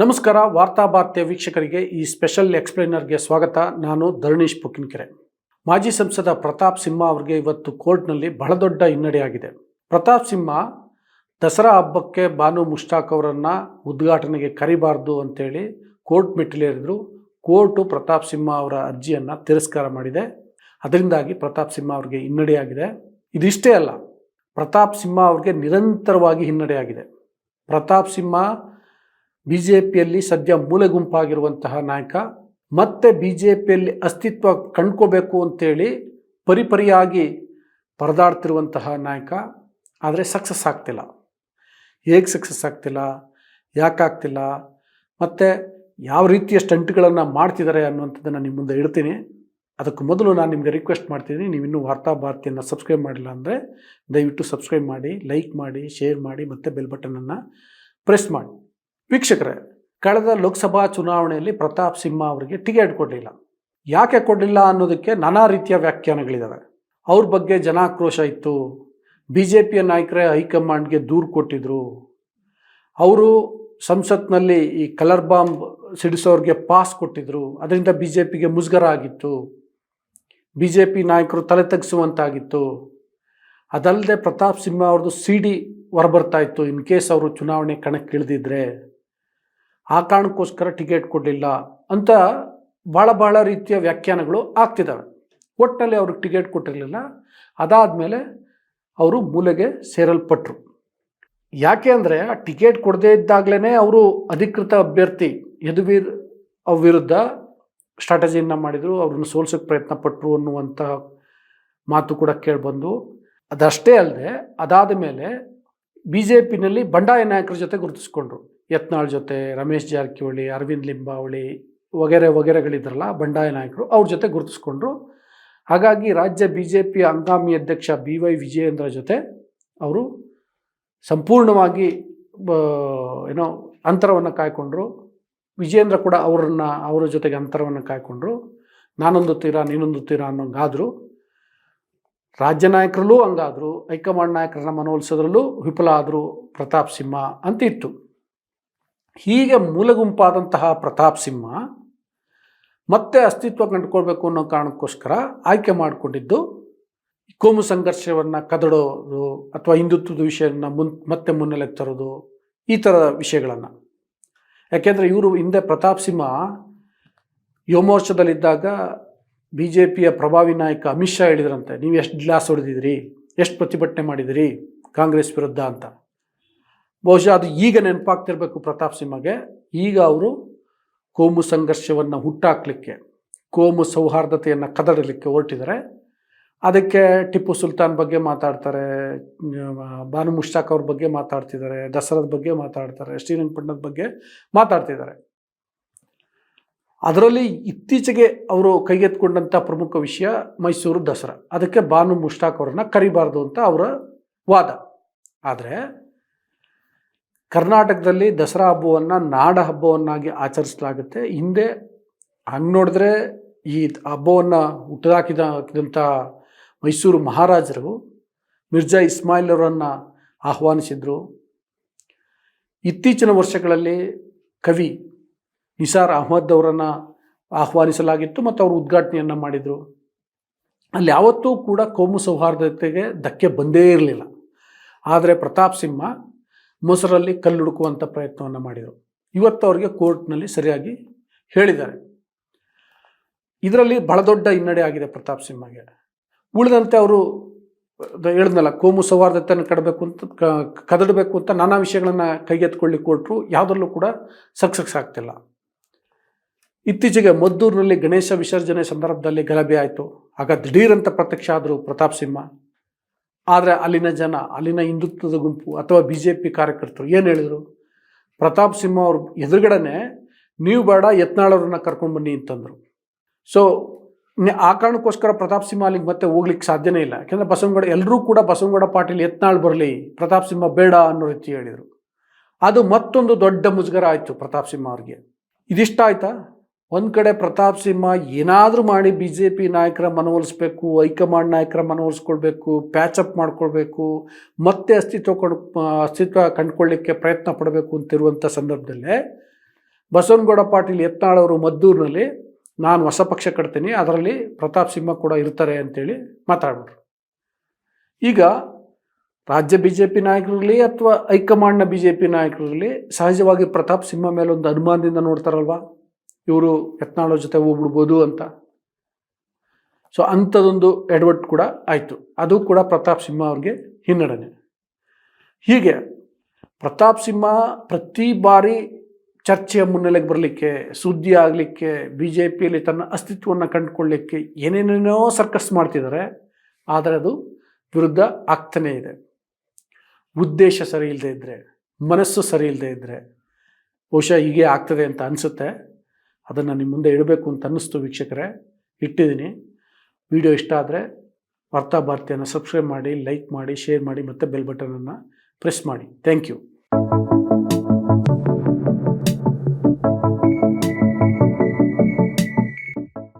ನಮಸ್ಕಾರ, ವಾರ್ತಾ ಭಾರತೀಯ ವೀಕ್ಷಕರಿಗೆ ಈ ಸ್ಪೆಷಲ್ ಎಕ್ಸ್ಪ್ಲೈನರ್ಗೆ ಸ್ವಾಗತ. ನಾನು ಧರಣೀಶ್ ಪುಕಿನ್ಕೆರೆ ಮಾಜಿ ಸಂಸದ ಪ್ರತಾಪ್ ಸಿಂಹ ಅವರಿಗೆ ಇವತ್ತು ಕೋರ್ಟ್ನಲ್ಲಿ ಬಹಳ ದೊಡ್ಡ ಹಿನ್ನಡೆಯಾಗಿದೆ. ಪ್ರತಾಪ್ ಸಿಂಹ, ದಸರಾ ಹಬ್ಬಕ್ಕೆ ಬಾನು ಮುಷ್ತಾಕ್ ಅವರನ್ನು ಉದ್ಘಾಟನೆಗೆ ಕರಿಬಾರ್ದು ಅಂತೇಳಿ ಕೋರ್ಟ್ ಮೆಟ್ಟಿಲೇರಿದ್ರು. ಕೋರ್ಟು ಪ್ರತಾಪ್ ಸಿಂಹ ಅವರ ಅರ್ಜಿಯನ್ನು ತಿರಸ್ಕಾರ ಮಾಡಿದೆ. ಅದರಿಂದಾಗಿ ಪ್ರತಾಪ್ ಸಿಂಹ ಅವರಿಗೆ ಹಿನ್ನಡೆಯಾಗಿದೆ. ಇದಿಷ್ಟೇ ಅಲ್ಲ, ಪ್ರತಾಪ್ ಸಿಂಹ ಅವರಿಗೆ ನಿರಂತರವಾಗಿ ಹಿನ್ನಡೆಯಾಗಿದೆ. ಪ್ರತಾಪ್ ಸಿಂಹ ಬಿ ಜೆ ಪಿಯಲ್ಲಿ ಸದ್ಯ ಮೂಲೆ ಗುಂಪಾಗಿರುವಂತಹ ನಾಯಕ, ಮತ್ತೆ ಬಿ ಜೆ ಪಿಯಲ್ಲಿ ಅಸ್ತಿತ್ವ ಕಂಡ್ಕೋಬೇಕು ಅಂತೇಳಿ ಪರಿಪರಿಯಾಗಿ ಪರದಾಡ್ತಿರುವಂತಹ ನಾಯಕ, ಆದರೆ ಸಕ್ಸಸ್ ಆಗ್ತಿಲ್ಲ. ಹೇಗೆ ಸಕ್ಸಸ್ ಆಗ್ತಿಲ್ಲ ಯಾಕಾಗ್ತಿಲ್ಲ ಮತ್ತು ಯಾವ ರೀತಿಯ ಸ್ಟಂಟ್ಗಳನ್ನು ಮಾಡ್ತಿದ್ದಾರೆ ಅನ್ನುವಂಥದ್ದನ್ನು ನಿಮ್ಮ ಮುಂದೆ ಇಡ್ತೀನಿ. ಅದಕ್ಕೆ ಮೊದಲು ನಾನು ನಿಮಗೆ ರಿಕ್ವೆಸ್ಟ್ ಮಾಡ್ತೀನಿ ನೀವು ಇನ್ನೂ ವಾರ್ತಾ ಭಾರತಿಯನ್ನು ಸಬ್ಸ್ಕ್ರೈಬ್ ಮಾಡಿಲ್ಲ ಅಂದರೆ ದಯವಿಟ್ಟು ಸಬ್ಸ್ಕ್ರೈಬ್ ಮಾಡಿ ಲೈಕ್ ಮಾಡಿ ಶೇರ್ ಮಾಡಿ, ಮತ್ತು ಬೆಲ್ ಬಟನನ್ನು ಪ್ರೆಸ್ ಮಾಡಿ. ವೀಕ್ಷಕರೇ, ಕಳೆದ ಲೋಕಸಭಾ ಚುನಾವಣೆಯಲ್ಲಿ ಪ್ರತಾಪ್ ಸಿಂಹ ಅವರಿಗೆ ಟಿಕೆಟ್ ಕೊಡಲಿಲ್ಲ. ಯಾಕೆ ಕೊಡಲಿಲ್ಲ ಅನ್ನೋದಕ್ಕೆ ನಾನಾ ರೀತಿಯ ವ್ಯಾಖ್ಯಾನಗಳಿದ್ದಾವೆ ಅವ್ರ ಬಗ್ಗೆ ಜನಾಕ್ರೋಶ ಇತ್ತು. ಬಿ ಜೆ ಪಿಯ ನಾಯಕರೇ ಹೈಕಮಾಂಡ್ಗೆ ದೂರು ಕೊಟ್ಟಿದ್ರು. ಅವರು ಸಂಸತ್ನಲ್ಲಿ ಈ ಕಲರ್ ಬಾಂಬ್ ಸಿಡಿಸೋರಿಗೆ ಪಾಸ್ ಕೊಟ್ಟಿದ್ರು. ಅದರಿಂದ ಬಿ ಜೆ ಪಿಗೆ ಮುಜುಗರ ಆಗಿತ್ತು ಬಿ ಜೆ ಪಿ ನಾಯಕರು ತಲೆ ತಗ್ಸುವಂತಾಗಿತ್ತು. ಅದಲ್ಲದೆ ಪ್ರತಾಪ್ ಸಿಂಹ ಅವ್ರದ್ದು ಸಿ ಡಿ ಹೊರಬರ್ತಾ ಇತ್ತು. ಇನ್ ಕೇಸ್ ಅವರು ಚುನಾವಣೆ ಕಣಕ್ಕೆ ಇಳಿದಿದ್ರೆ ಆ ಕಾರಣಕ್ಕೋಸ್ಕರ ಟಿಕೆಟ್ ಕೊಡಲಿಲ್ಲ ಅಂತ ಭಾಳ ಭಾಳ ರೀತಿಯ ವ್ಯಾಖ್ಯಾನಗಳು ಆಗ್ತಿದ್ದಾವೆ. ಒಟ್ಟಿನಲ್ಲಿ ಅವ್ರಿಗೆ ಟಿಕೆಟ್ ಕೊಟ್ಟಿರಲಿಲ್ಲ. ಅದಾದ ಮೇಲೆ ಅವರು ಮೂಲೆಗೆ ಸೇರಲ್ಪಟ್ಟರು ಯಾಕೆ ಅಂದರೆ ಆ ಟಿಕೆಟ್ ಕೊಡದೇ ಇದ್ದಾಗಲೇ ಅವರು ಅಧಿಕೃತ ಅಭ್ಯರ್ಥಿ ಯದುವೀರ್ ವಿರುದ್ಧ ಸ್ಟ್ರಾಟಜಿಯನ್ನು ಮಾಡಿದರು. ಅವ್ರನ್ನ ಸೋಲ್ಸೋಕ್ಕೆ ಪ್ರಯತ್ನ ಪಟ್ಟರು ಅನ್ನುವಂಥ ಮಾತು ಕೂಡ ಕೇಳಿಬಂದು. ಅದಷ್ಟೇ ಅಲ್ಲದೆ ಅದಾದ ಮೇಲೆ ಬಿ ಜೆ ಪಿನಲ್ಲಿ ಬಂಡಾಯ ನಾಯಕರ ಜೊತೆ ಗುರುತಿಸ್ಕೊಂಡ್ರು. ಯತ್ನಾಳ್ ಜೊತೆ ರಮೇಶ್ ಜಾರಕಿಹೊಳಿ, ಅರವಿಂದ್ ಲಿಂಬಾವಳಿ ವಗೇರೆ ವಗೇರೆಗಳಿದ್ರಲ್ಲ, ಬಂಡಾಯ ನಾಯಕರು ಅವ್ರ ಜೊತೆ ಗುರುತಿಸ್ಕೊಂಡ್ರು. ಹಾಗಾಗಿ ರಾಜ್ಯ ಬಿ ಜೆ ಪಿ ಹಂಗಾಮಿ ಅಧ್ಯಕ್ಷ ಬಿ ವೈ ವಿಜಯೇಂದ್ರ ಜೊತೆ ಅವರು ಸಂಪೂರ್ಣವಾಗಿ ಏನೋ ಅಂತರವನ್ನು ಕಾಯ್ಕೊಂಡ್ರು. ವಿಜಯೇಂದ್ರ ಕೂಡ ಅವರನ್ನು, ಅವರ ಜೊತೆಗೆ ಅಂತರವನ್ನು ಕಾಯ್ಕೊಂಡ್ರು. ನಾನೊಂದು ತೀರ, ನೀನೊಂದು ತೀರ ಅನ್ನೋಂಗಾದ್ರು ರಾಜ್ಯ ನಾಯಕರಲ್ಲೂ ಹಂಗಾದ್ರು. ಹೈಕಮಾಂಡ್ ನಾಯಕರನ್ನ ಮನವೊಲಿಸೋದ್ರಲ್ಲೂ ವಿಫಲ ಆದರು ಪ್ರತಾಪ್ ಸಿಂಹ ಅಂತ ಇತ್ತು ಹೀಗೆ ಮೂಲಗುಂಪಾದಂತಹ ಪ್ರತಾಪ್ ಸಿಂಹ ಮತ್ತೆ ಅಸ್ತಿತ್ವ ಕಂಡುಕೊಳ್ಬೇಕು ಅನ್ನೋ ಕಾರಣಕ್ಕೋಸ್ಕರ ಆಯ್ಕೆ ಮಾಡಿಕೊಂಡಿದ್ದು ಕೋಮು ಸಂಘರ್ಷವನ್ನು ಕದಡೋದು ಅಥವಾ ಹಿಂದುತ್ವದ ವಿಷಯವನ್ನು ಮುನ್, ಮತ್ತೆ ಮುನ್ನೆಲೆಗೆ ತರೋದು ಈ ಥರದ ವಿಷಯಗಳನ್ನು. ಯಾಕೆಂದರೆ ಇವರು ಹಿಂದೆ ಪ್ರತಾಪ್ ಸಿಂಹ ಯೋಮೋರ್ಚದಲ್ಲಿದ್ದಾಗ ಬಿ ಜೆ ಪಿಯ ಪ್ರಭಾವಿ ನಾಯಕ ಅಮಿತ್ ಶಾ ಹೇಳಿದ್ರಂತೆ, ನೀವು ಎಷ್ಟು ಗ್ಲಾಸ್ ಹೊಡೆದಿದ್ದೀರಿ ಎಷ್ಟು ಪ್ರತಿಭಟನೆ ಮಾಡಿದಿರಿ ಕಾಂಗ್ರೆಸ್ ವಿರುದ್ಧ? ಅಂತ. ಬಹುಶಃ ಅದು ಈಗ ನೆನಪಾಗ್ತಿರ್ಬೇಕು ಪ್ರತಾಪ್ ಸಿಂಹಗೆ. ಈಗ ಅವರು ಕೋಮು ಸಂಘರ್ಷವನ್ನು ಹುಟ್ಟಾಕಲಿಕ್ಕೆ, ಕೋಮು ಸೌಹಾರ್ದತೆಯನ್ನು ಕದಡಲಿಕ್ಕೆ ಹೊರಟಿದ್ದಾರೆ. ಅದಕ್ಕೆ ಟಿಪ್ಪು ಸುಲ್ತಾನ್ ಬಗ್ಗೆ ಮಾತಾಡ್ತಾರೆ ಬಾನು ಮುಷ್ತಾಕ್ ಅವ್ರ ಬಗ್ಗೆ ಮಾತಾಡ್ತಿದ್ದಾರೆ, ದಸರಾದ ಬಗ್ಗೆ ಮಾತಾಡ್ತಾರೆ, ಶ್ರೀರಂಗಪಟ್ಟಣದ ಬಗ್ಗೆ ಮಾತಾಡ್ತಿದ್ದಾರೆ. ಅದರಲ್ಲಿ ಇತ್ತೀಚೆಗೆ ಅವರು ಕೈಗೆತ್ಕೊಂಡಂಥ ಪ್ರಮುಖ ವಿಷಯ ಮೈಸೂರು ದಸರಾ. ಅದಕ್ಕೆ ಬಾನು ಮುಷ್ತಾಕ್ ಅವರನ್ನು ಕರಿಬಾರ್ದು ಅಂತ ಅವರ ವಾದ. ಆದರೆ ಕರ್ನಾಟಕದಲ್ಲಿ ದಸರಾ ಹಬ್ಬವನ್ನು ನಾಡ ಹಬ್ಬವನ್ನಾಗಿ ಆಚರಿಸಲಾಗುತ್ತೆ. ಹಿಂದೆ ಹಂಗೆ ನೋಡಿದ್ರೆ ಈ ಹಬ್ಬವನ್ನು ಹುಟ್ಟದಾಕಿದಂಥ ಮೈಸೂರು ಮಹಾರಾಜರು ಮಿರ್ಜಾ ಇಸ್ಮಾಯಿಲ್ ಅವರನ್ನು ಆಹ್ವಾನಿಸಿದರು. ಇತ್ತೀಚಿನ ವರ್ಷಗಳಲ್ಲಿ ಕವಿ ನಿಸಾರ್ ಅಹಮದ್ ಅವರನ್ನು ಆಹ್ವಾನಿಸಲಾಗಿತ್ತು ಮತ್ತು ಅವರು ಉದ್ಘಾಟನೆಯನ್ನು ಮಾಡಿದರು. ಅಲ್ಲಿ ಯಾವತ್ತೂ ಕೂಡ ಕೋಮು ಸೌಹಾರ್ದತೆಗೆ ಧಕ್ಕೆ ಬಂದೇ ಇರಲಿಲ್ಲ. ಆದರೆ ಪ್ರತಾಪ್ ಸಿಂಹ ಮೊಸರಲ್ಲಿ ಕಲ್ಲುಡುಕುವಂಥ ಪ್ರಯತ್ನವನ್ನು ಮಾಡಿದರು. ಇವತ್ತು ಅವರಿಗೆ ಕೋರ್ಟ್ನಲ್ಲಿ ಸರಿಯಾಗಿ ಹೇಳಿದ್ದಾರೆ. ಇದರಲ್ಲಿ ಬಹಳ ದೊಡ್ಡ ಹಿನ್ನಡೆ ಆಗಿದೆ ಪ್ರತಾಪ್ ಸಿಂಹಗೆ. ಉಳಿದಂತೆ ಅವರು ಹೇಳಿದ್ನಲ್ಲ, ಕೋಮು ಸೌಹಾರ್ದತೆಯನ್ನು ಕಡಬೇಕು ಅಂತ ಕದಡಬೇಕು ಅಂತ ನಾನಾ ವಿಷಯಗಳನ್ನು ಕೈಗೆತ್ಕೊಳ್ಳಿ ಕೊಟ್ಟರು ಯಾವುದರಲ್ಲೂ ಕೂಡ ಸಕ್ಸಸ್ ಆಗ್ತಿಲ್ಲ. ಇತ್ತೀಚೆಗೆ ಮದ್ದೂರಿನಲ್ಲಿ ಗಣೇಶ ವಿಸರ್ಜನೆ ಸಂದರ್ಭದಲ್ಲಿ ಗಲಭೆ ಆಯಿತು. ಆಗ ದಿಢೀರಂತ ಪ್ರತ್ಯಕ್ಷ ಆದರು ಪ್ರತಾಪ್ ಸಿಂಹ. ಆದರೆ ಅಲ್ಲಿನ ಜನ, ಅಲ್ಲಿನ ಹಿಂದುತ್ವದ ಗುಂಪು ಅಥವಾ ಬಿ ಜೆ ಪಿ ಕಾರ್ಯಕರ್ತರು ಏನು ಹೇಳಿದರು? ಪ್ರತಾಪ್ ಸಿಂಹ ಅವ್ರ ಎದುರುಗಡೆನೆ, ನೀವು ಬೇಡ ಯತ್ನಾಳವ್ರನ್ನ ಕರ್ಕೊಂಡು ಬನ್ನಿ ಅಂತಂದರು. ಸೊ ಆ ಕಾರಣಕ್ಕೋಸ್ಕರ ಪ್ರತಾಪ್ ಸಿಂಹ ಅಲ್ಲಿಗೆ ಮತ್ತೆ ಹೋಗ್ಲಿಕ್ಕೆ ಸಾಧ್ಯನೇ ಇಲ್ಲ. ಯಾಕೆಂದರೆ ಬಸವನಗೌಡ ಎಲ್ಲರೂ ಕೂಡ ಬಸವನಗೌಡ ಪಾಟೀಲ್ ಯತ್ನಾಳ್ ಬರಲಿ, ಪ್ರತಾಪ್ ಸಿಂಹ ಬೇಡ ಅನ್ನೋ ರೀತಿ ಹೇಳಿದರು. ಅದು ಮತ್ತೊಂದು ದೊಡ್ಡ ಮುಜುಗರ ಆಯಿತು ಪ್ರತಾಪ್ ಸಿಂಹ ಅವ್ರಿಗೆ. ಇದಿಷ್ಟ ಆಯ್ತಾ? ಒಂದು ಕಡೆ ಪ್ರತಾಪ್ ಸಿಂಹ ಏನಾದರೂ ಮಾಡಿ ಬಿ ಜೆ ಪಿ ನಾಯಕರ ಮನವೊಲಿಸ್ಬೇಕು ಹೈಕಮಾಂಡ್ ನಾಯಕರ ಮನವೊಲಿಸ್ಕೊಳ್ಬೇಕು ಪ್ಯಾಚಪ್ ಮಾಡ್ಕೊಳ್ಬೇಕು, ಮತ್ತೆ ಅಸ್ತಿತ್ವ ಕಂಡು ಅಸ್ತಿತ್ವ ಕಂಡುಕೊಳ್ಳಿಕ್ಕೆ ಪ್ರಯತ್ನ ಪಡಬೇಕು ಅಂತಿರುವಂಥ ಸಂದರ್ಭದಲ್ಲೇ ಬಸವನಗೌಡ ಪಾಟೀಲ್ ಎತ್ನಾಳವರು ಮದ್ದೂರಿನಲ್ಲಿ ನಾನು ಹೊಸ ಪಕ್ಷ ಕಟ್ತೀನಿ, ಅದರಲ್ಲಿ ಪ್ರತಾಪ್ ಸಿಂಹ ಕೂಡ ಇರ್ತಾರೆ ಅಂತೇಳಿ ಮಾತಾಡ್ಬಿಟ್ರು. ಈಗ ರಾಜ್ಯ ಬಿ ಜೆ ಪಿ ನಾಯಕರಲ್ಲಿ ಅಥವಾ ಹೈಕಮಾಂಡ್ನ ಬಿ ಜೆ ಪಿ ನಾಯಕರಲ್ಲಿ ಸಹಜವಾಗಿ ಪ್ರತಾಪ್ ಸಿಂಹ ಮೇಲೆ ಒಂದು ಅನುಮಾನದಿಂದ ನೋಡ್ತಾರಲ್ವಾ? ಇವರು ಯತ್ನಾಳ ಜೊತೆ ಹೋಗ್ಬಿಡ್ಬೋದು ಅಂತ. ಸೊ ಅಂಥದ್ದೊಂದು ಎಡವಟ್ಟು ಕೂಡ ಆಯಿತು. ಅದು ಕೂಡ ಪ್ರತಾಪ್ ಸಿಂಹ ಅವ್ರಿಗೆ ಹಿನ್ನಡೆನೆ. ಹೀಗೆ ಪ್ರತಾಪ್ ಸಿಂಹ ಪ್ರತಿ ಬಾರಿ ಚರ್ಚೆಯ ಮುನ್ನೆಲೆಗೆ ಬರಲಿಕ್ಕೆ, ಸುದ್ದಿ ಆಗಲಿಕ್ಕೆ ಬಿ ಜೆ ಪಿಯಲ್ಲಿ ತನ್ನ ಅಸ್ತಿತ್ವವನ್ನು ಕಂಡುಕೊಳ್ಳಿಕ್ಕೆ ಏನೇನೇನೋ ಸರ್ಕಸ್ ಮಾಡ್ತಿದ್ದಾರೆ ಆದರೆ ಅದು ವಿರುದ್ಧ ಆಗ್ತಾನೇ ಇದೆ. ಉದ್ದೇಶ ಸರಿ ಇಲ್ಲದೆ ಇದ್ದರೆ ಮನಸ್ಸು ಸರಿ ಇಲ್ಲದೆ ಇದ್ದರೆ ಬಹುಶಃ ಹೀಗೆ ಆಗ್ತದೆ ಅಂತ ಅನಿಸುತ್ತೆ. ಅದನ್ನು ನಿಮ್ಮ ಮುಂದೆ ಇಡಬೇಕು ಅಂತ ಅನ್ನಿಸ್ತು ವೀಕ್ಷಕರೇ. ಇಟ್ಟಿದ್ದೀನಿ. ವಿಡಿಯೋ ಇಷ್ಟ ಆದರೆ ವಾರ್ತಾ ಭಾರತಿಯನ್ನು ಸಬ್ಸ್ಕ್ರೈಬ್ ಮಾಡಿ ಲೈಕ್ ಮಾಡಿ ಶೇರ್ ಮಾಡಿ ಮತ್ತು ಬೆಲ್ ಬಟನನ್ನು ಪ್ರೆಸ್ ಮಾಡಿ. Thank you